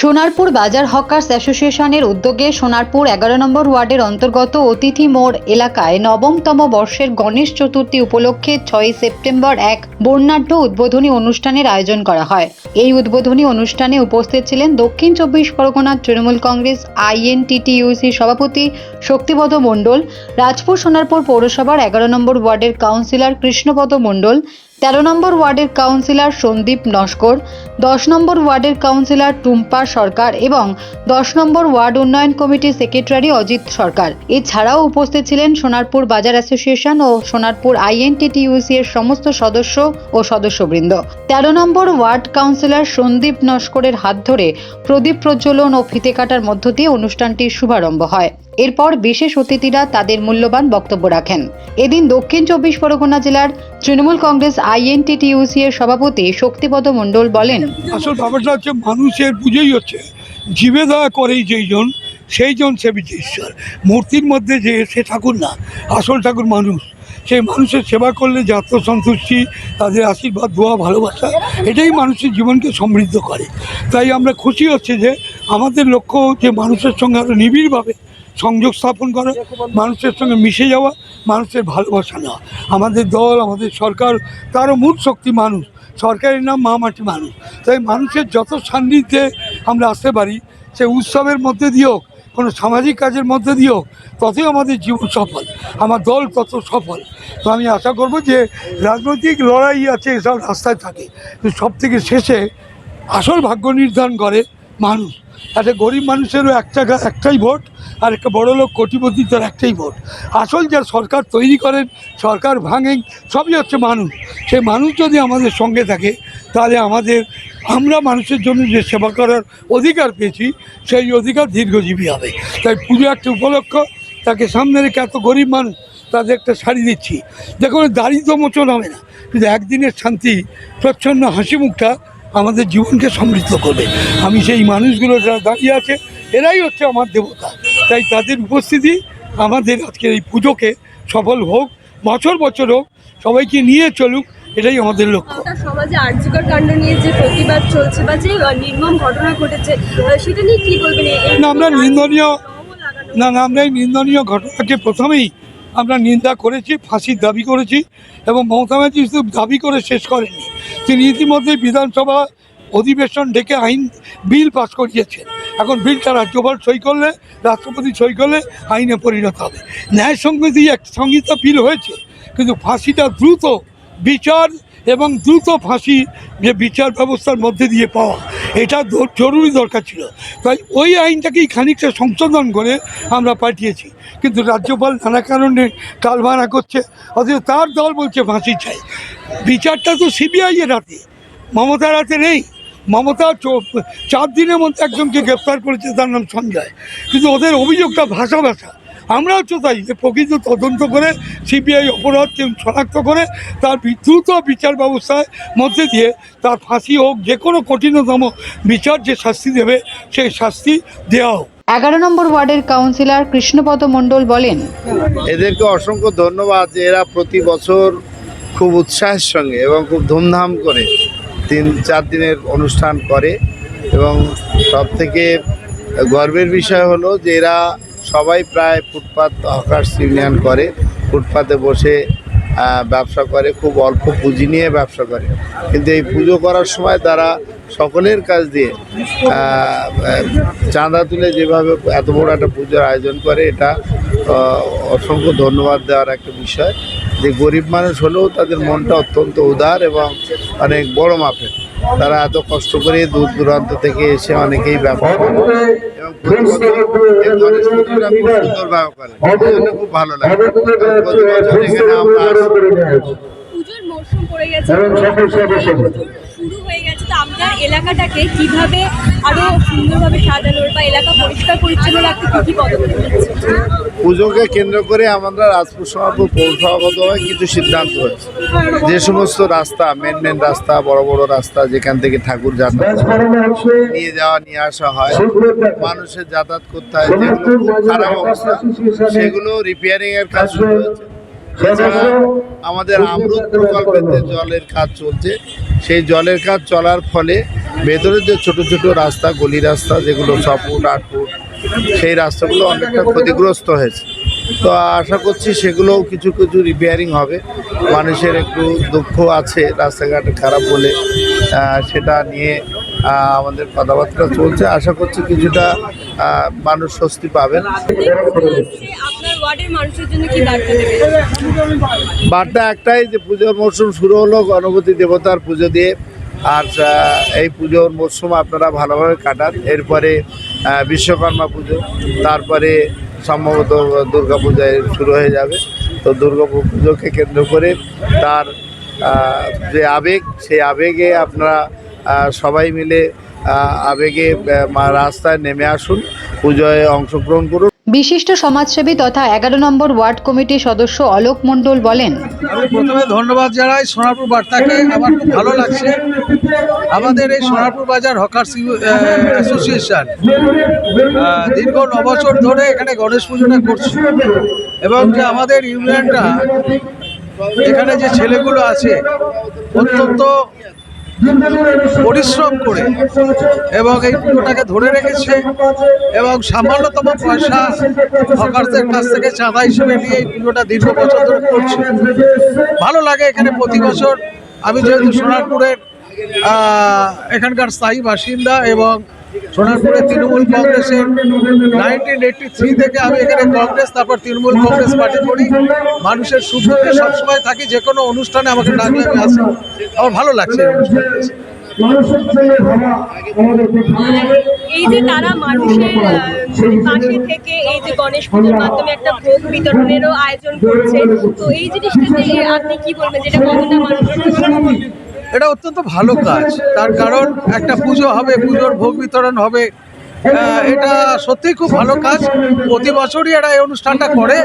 সোনারপুর বাজার হকার্স অ্যাসোসিয়েশনের উদ্যোগে সোনারপুর এগারো নম্বর ওয়ার্ডের অন্তর্গত অতিথি মোড় এলাকায় নবমতম বর্ষের গণেশ চতুর্থী উপলক্ষে ছয়ই সেপ্টেম্বর এক বর্ণাঢ্য উদ্বোধনী অনুষ্ঠানের আয়োজন করা হয়। এই উদ্বোধনী অনুষ্ঠানে উপস্থিত ছিলেন দক্ষিণ চব্বিশ পরগনার তৃণমূল কংগ্রেস আইএনটিটিইউসি সভাপতি শক্তিপদ মণ্ডল, রাজপুর সোনারপুর পৌরসভার এগারো নম্বর ওয়ার্ডের কাউন্সিলর কৃষ্ণপদ মণ্ডল তেরো নম্বর ওয়ার্ডের কাউন্সিলর সন্দীপ নস্কর, দশ নম্বর ওয়ার্ডের কাউন্সিলর টুম্পা সরকার এবং দশ নম্বর ওয়ার্ড উন্নয়ন কমিটির সেক্রেটারি অজিত সরকার। এছাড়াও উপস্থিত ছিলেন সোনারপুর বাজার অ্যাসোসিয়েশন ও সোনারপুর আইএনটিটিইউসি এর সমস্ত সদস্য ও সদস্যবৃন্দ। তেরো নম্বর ওয়ার্ড কাউন্সিলর সন্দীপ নস্করের হাত ধরে প্রদীপ প্রজ্বলন ও ফিতে কাটার মধ্য দিয়ে অনুষ্ঠানটির শুভারম্ভ হয়। এরপর বিশেষ অতিথিরা তাদের মূল্যবান বক্তব্য রাখেন। এদিন দক্ষিণ চব্বিশ পরগনা জেলার তৃণমূল কংগ্রেস আইএনটিটিইউসি এর সভাপতি শক্তিপদ মণ্ডল বলেন, আসল ব্যাপারটা হচ্ছে মানুষের পুজোই হচ্ছে। জীবে দয়া করেই যেই জন, সেই জন সে বিজে ঈশ্বর মূর্তির মধ্যে যে সে ঠাকুর না, আসল ঠাকুর মানুষ। সেই মানুষের সেবা করলে যে আত্মসন্তুষ্টি, তাদের আশীর্বাদ, দোয়া, ভালোবাসা, এটাই মানুষের জীবনকে সমৃদ্ধ করে। তাই আমরা খুশি হচ্ছে যে আমাদের লক্ষ্য যে মানুষের সঙ্গে আরও নিবিড়ভাবে সংযোগ স্থাপন করা, মানুষের সঙ্গে মিশে যাওয়া মানুষের ভালোবাসা নেওয়া আমাদের দল, আমাদের সরকার, তারও মূল শক্তি মানুষ। সরকারের নাম মা মাটি মানুষ। তাই মানুষের যত সান্নিধ্যে আমরা আসতে পারি, সে উৎসবের মধ্যে দিয়ে হোক, কোনো সামাজিক কাজের মধ্যে দিয়ে হোক, ততই আমাদের জীবন সফল। আমার দল তত সফল। তো আমি আশা করব যে রাজনৈতিক লড়াই আছে, এসব রাস্তায় থাকে। সব থেকে শেষে আসল ভাগ্য নির্ধারণ করে মানুষ। একটা গরিব মানুষেরও একটা একটাই ভোট আর একটা বড় লোক কোটিপতি তার একটাই ভোট। আসল যার সরকার তৈরি করেন, সরকার ভাঙেন, সবই হচ্ছে মানুষ। সেই মানুষ যদি আমাদের সঙ্গে থাকে, তাহলে আমাদের, আমরা মানুষের জন্য যে সেবা করার অধিকার পেয়েছি, সেই অধিকার দীর্ঘজীবী হবে। তাই পুজো একটা উপলক্ষ, তাকে সামনে রেখে এত গরিব মানুষ, তাদের একটা শাড়ি দিচ্ছি। দেখুন দারিদ্র মোচন হবে না। কিন্তু একদিনের শান্তি, প্রচ্ছন্ন হাসি মুখটা আমাদের জীবনকে সমৃদ্ধ করবে আমি সেই মানুষগুলো যারা দাঁড়িয়ে আছে এরাই হচ্ছে আমার দেবতা। তাই তাদের উপস্থিতি আমাদের আজকের এই পুজোকে সফল হোক বছর বছর হোক সবাইকে নিয়ে চলুক এটাই আমাদের লক্ষ্য। সমাজে আর্যিকর কাণ্ড নিয়ে যে প্রতিবাদ চলছে বা যে নির্মম ঘটনা ঘটেছে সেটা নিয়ে কি বলবেন? না, আমরা নিন্দনীয় না না আমরা এই নিন্দনীয় ঘটনাকে প্রথমেই আমরা নিন্দা করেছি, ফাঁসির দাবি করেছি এবং মমতা ব্যানার্জি শুধু দাবি করে শেষ করেননি। তিনি ইতিমধ্যে বিধানসভা অধিবেশন ডেকে আইন, বিল পাশ করিয়েছেন। এখন বিলটা রাজ্যপাল সই করলে, রাষ্ট্রপতি সই করলে আইনে পরিণত হবে। ন্যায় সংবিধি এক সংহিতা বিল হয়েছে, কিন্তু ফাঁসিটা দ্রুত বিচার এবং দ্রুত ফাঁসি যে বিচার ব্যবস্থার মধ্যে দিয়ে পাওয়া, এটা জরুরি দরকার ছিল। তাই ওই আইনটাকেই খানিকটা সংশোধন করে আমরা পাঠিয়েছি। কিন্তু রাজ্যপাল নানা কারণে টালভাড়া করছে, অথচ তার দল বলছে ফাঁসি চাই। বিচারটা তো সিবিআই এর হাতে, মমতার হাতে নেই। মমতা চার দিনের মধ্যে একজনকে গ্রেপ্তার করেছে, তার নাম সঞ্জয়। কিন্তু ওদের অভিযোগটা ভাষা ভাষা। আমরাও তো তাই যে প্রকৃত তদন্ত করে সিবিআই অপরাধকে শনাক্ত করে তার বি- দ্রুত বিচার ব্যবস্থার মধ্যে দিয়ে তার ফাঁসি হোক যে কোনো কঠিনতম বিচার যে শাস্তি দেবে সেই শাস্তি দেওয়া হোক। এগারো নম্বর ওয়ার্ডের কাউন্সিলর কৃষ্ণপদ মণ্ডল বলেন এদেরকে অসংখ্য ধন্যবাদ যে এরা প্রতি বছর খুব উৎসাহের সঙ্গে এবং খুব ধুমধাম করে তিন চার দিনের অনুষ্ঠান করে এবং সব থেকে গর্বের বিষয় হলো যে এরা সবাই প্রায় ফুটপাত হকার্স ইউনিয়ন করে। ফুটপাতে বসে ব্যবসা করে, খুব অল্প পুঁজি নিয়ে ব্যবসা করে। কিন্তু এই পুজো করার সময় তারা সকলের কাছ দিয়ে চাঁদা তুলে যেভাবে এত বড় একটা পুজোর আয়োজন করে, এটা অসংখ্য ধন্যবাদ দেওয়ার একটা বিষয়। যে গরিব মানুষ হলেও তাদের মনটা অত্যন্ত উদার এবং অনেক বড় মাপের। তারা এত কষ্ট করে দূর দূরান্ত থেকে এসে অনেকেই ব্যবহার করে এবং খুব করে। খুব ভালো লাগে। প্রতি বছর এখানে আমরা পুজোর মরশুম পড়ে গেছে। শুরু হয়ে গেছে। তো আপনার এলাকাটাকে কীভাবে আরও সুন্দরভাবে বা এলাকা পরিষ্কার পরিচ্ছন্ন রাখতে পদক্ষেপ পুজোকে কেন্দ্র করে আমরা রাজপুর সমাপুর পৌরসভাগতভাবে কিছু সিদ্ধান্ত হয়েছে যে সমস্ত রাস্তা মেন মেন রাস্তা, বড় বড় রাস্তা, যেখান থেকে ঠাকুর যাতায়াত নিয়ে যাওয়া, নিয়ে আসা হয়, মানুষের যাতায়াত করতে হয়, যেগুলো খারাপ অবস্থা, সেগুলো রিপেয়ারিং এর কাজ হয়েছে। আমাদের আমরুদ প্রকল্পেতে জলের কাজ চলছে। সেই জলের কাজ চলার ফলে ভেতরের যে ছোট ছোট রাস্তা গলি রাস্তা যেগুলো ছ ফুট আট ফুট সেই রাস্তাগুলো অনেকটা ক্ষতিগ্রস্ত হয়েছে। তো আশা করছি সেগুলোও কিছু কিছু রিপেয়ারিং হবে। মানুষের একটু দুঃখ আছে রাস্তাঘাট খারাপ বলে সেটা নিয়ে আমাদের কথাবার্তা চলছে। আশা করছি কিছুটা মানুষ স্বস্তি পাবেন। বার্তা একটাই যে পুজোর মরশুম শুরু হলো গণপতি দেবতার পুজো দিয়ে। আর এই পুজোর মরশুম আপনারা ভালোভাবে কাটান। এরপরে বিশ্বকর্মা পুজো তারপরে সম্ভবত দুর্গা পূজায় শুরু হয়ে যাবে। তো দুর্গা পুজোকে কেন্দ্র করে তার যে আবেগ সেই আবেগে আপনারা সবাই মিলে আবেগে মা- রাস্তায় নেমে আসুন পুজোয় অংশগ্রহণ করুন। বিশিষ্ট সমাজসেবী তথা এগারো নম্বর ওয়ার্ড কমিটির সদস্য অলোক মণ্ডল বলেন আমি প্রথমে ধন্যবাদ জানাই সোনারপুর বার্তাকে আমার খুব ভালো লাগছে। আমাদের এই সোনারপুর বাজার হকার্স অ্যাসোসিয়েশন দীর্ঘ ন বছর ধরে এখানে গণেশ পুজোটা করছে। এবং যে আমাদের ইউনিয়নটা এখানে যে ছেলেগুলো আছে অত্যন্ত পরিশ্রম করে এবং এই পুজোটাকে ধরে রেখেছে এবং সামান্যতম পয়সা হকারদের কাছ থেকে চাঁদা হিসেবে নিয়ে এই পুজোটা দীর্ঘ বছর ধরে করছে। ভালো লাগে এখানে প্রতি বছর। আমি যেহেতু সোনারপুরের এখানকার স্থায়ী বাসিন্দা এবং সোনারপুরের তৃণমূল কংগ্রেসের নাইনটিন এইটটি থ্রি থেকে আমি এখানে কংগ্রেস তারপর তৃণমূল কংগ্রেস পার্টি করি। মানুষের সুখে সবসময় থাকি যে কোনো অনুষ্ঠানে আমাকে ডাকলে আমি আসি। আমার ভালো লাগছে। এই যে তারা মানুষের পাশে থেকে এই যে গণেশ পুজোর মাধ্যমে একটা ভোগ বিতরণেরও আয়োজন করছে। তো এই জিনিসটাতে আপনি কি বলবেন? যেটা কতটা মানুষের এটা অত্যন্ত ভালো কাজ। তার কারণ একটা পুজো হবে পুজোর ভোগ বিতরণ হবে। এটা সত্যিই খুব ভালো কাজ। প্রতি বছরই এরা এই অনুষ্ঠানটা করে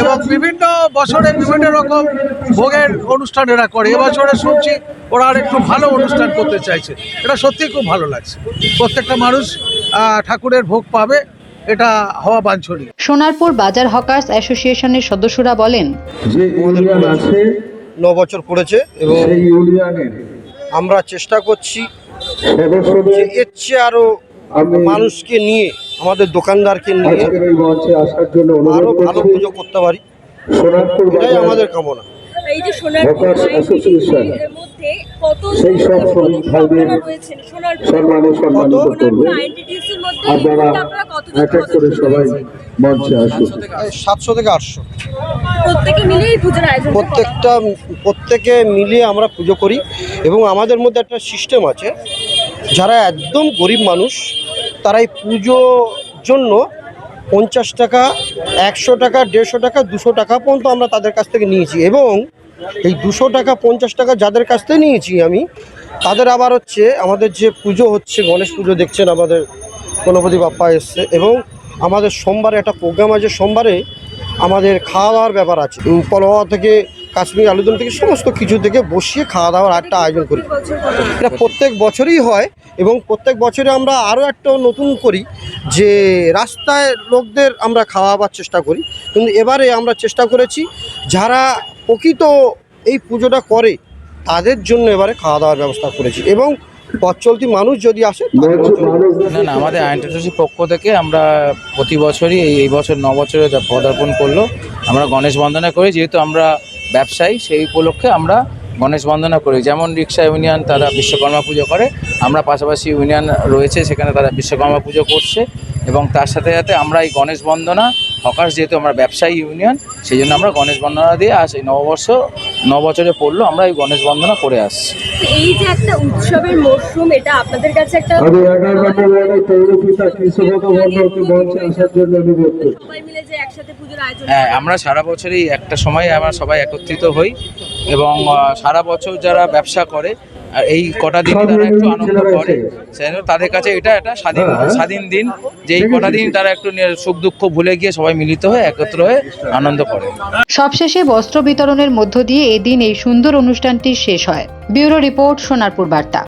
এবং বিভিন্ন বছরে বিভিন্ন রকম ভোগের অনুষ্ঠান এরা করে। এবছরে শুনছি ওরা আর একটু ভালো অনুষ্ঠান করতে চাইছে। এটা সত্যিই খুব ভালো লাগছে। প্রত্যেকটা মানুষ ঠাকুরের ভোগ পাবে। এটা হওয়া বাঞ্ছনীয়। সোনারপুর বাজার হকার্স অ্যাসোসিয়েশনের সদস্যরা বলেন যে ইউনিয়ন আছে ন বছর পড়েছে এবং আমরা চেষ্টা করছি যে এর চেয়ে আরও মানুষকে নিয়ে আমাদের দোকানদারকে নিয়ে আরও ভালো পুজো করতে পারি। এটাই আমাদের কামনা। এই যে সোনারপুর সেই সব শ্রমিক ভাইদের সম্মানে সম্মানিত করবে। আপনারা এক এক করে সবাই মঞ্চে আসুন। সাতশো থেকে আটশো। প্রত্যেকটা প্রত্যেকে মিলিয়ে আমরা পুজো করি এবং আমাদের মধ্যে একটা সিস্টেম আছে। যারা একদম গরিব মানুষ তারা এই পুজোর জন্য পঞ্চাশ টাকা একশো টাকা দেড়শো টাকা দুশো টাকা পর্যন্ত আমরা তাদের কাছ থেকে নিয়েছি। এবং এই দুশো টাকা, পঞ্চাশ টাকা যাদের কাছ থেকে নিয়েছি আমি, তাদের আবার হচ্ছে আমাদের যে পুজো হচ্ছে, গণেশ পুজো দেখছেন আমাদের গণপতি বাপ্পা এসছে, এবং আমাদের সোমবারে একটা প্রোগ্রাম আছে, সোমবারে আমাদের খাওয়া দাওয়ার ব্যাপার আছে। পলোয়া থেকে, কাশ্মীর আলুদম থেকে সমস্ত কিছু থেকে বসিয়ে খাওয়া দাওয়ার একটা আয়োজন করি। এটা প্রত্যেক বছরই হয়, এবং প্রত্যেক বছরে আমরা আরও একটা নতুন করি যে রাস্তায় লোকদের আমরা খাওয়াবার চেষ্টা করি। কিন্তু এবারে আমরা চেষ্টা করেছি, যারা প্রকৃত এই পুজোটা করে তাদের জন্য এবারে খাওয়া দাওয়ার ব্যবস্থা করেছি এবং পথ চলতি মানুষ যদি আসে না না আমাদের আইনটিসির পক্ষ থেকে আমরা প্রতি বছরই এই এই বছর ন বছরে যা পদার্পণ করল আমরা গণেশ বন্দনা করি যেহেতু আমরা ব্যবসায়ী সেই উপলক্ষে আমরা গণেশ বন্দনা করি। যেমন রিক্সা ইউনিয়ন তারা বিশ্বকর্মা পুজো করে আমরা পাশাপাশি ইউনিয়ন রয়েছে সেখানে তারা বিশ্বকর্মা পুজো করছে এবং তার সাথে সাথে আমরা এই গণেশ বন্দনা হকার্স যেহেতু আমরা ব্যবসায়ী ইউনিয়ন সেই জন্য আমরা গণেশ বন্দনা দিয়ে আস এই নববর্ষ ন বছরে পড়ল আমরা এই গণেশ বন্দনা করে আসছি। এই যে একটা উৎসবের মরশুম এটা আপনাদের কাছে একটা হ্যাঁ আমরা সারা বছরই একটা সময় আমরা সবাই একত্রিত হই এবং সারা বছর যারা ব্যবসা করে আর এই কটা দিন তারা একটু আনন্দ করে। সেজন্য তাদের কাছে এটা একটা স্বাধীন স্বাধীন দিন। যে এই কটা দিন তারা একটু সুখ দুঃখ ভুলে গিয়ে সবাই মিলিত হয়ে একত্র হয়ে আনন্দ করে। সবশেষে বস্ত্র বিতরণের মধ্য দিয়ে এদিন এই সুন্দর অনুষ্ঠানটি শেষ হয়। ব্যুরো রিপোর্ট সোনারপুর বার্তা।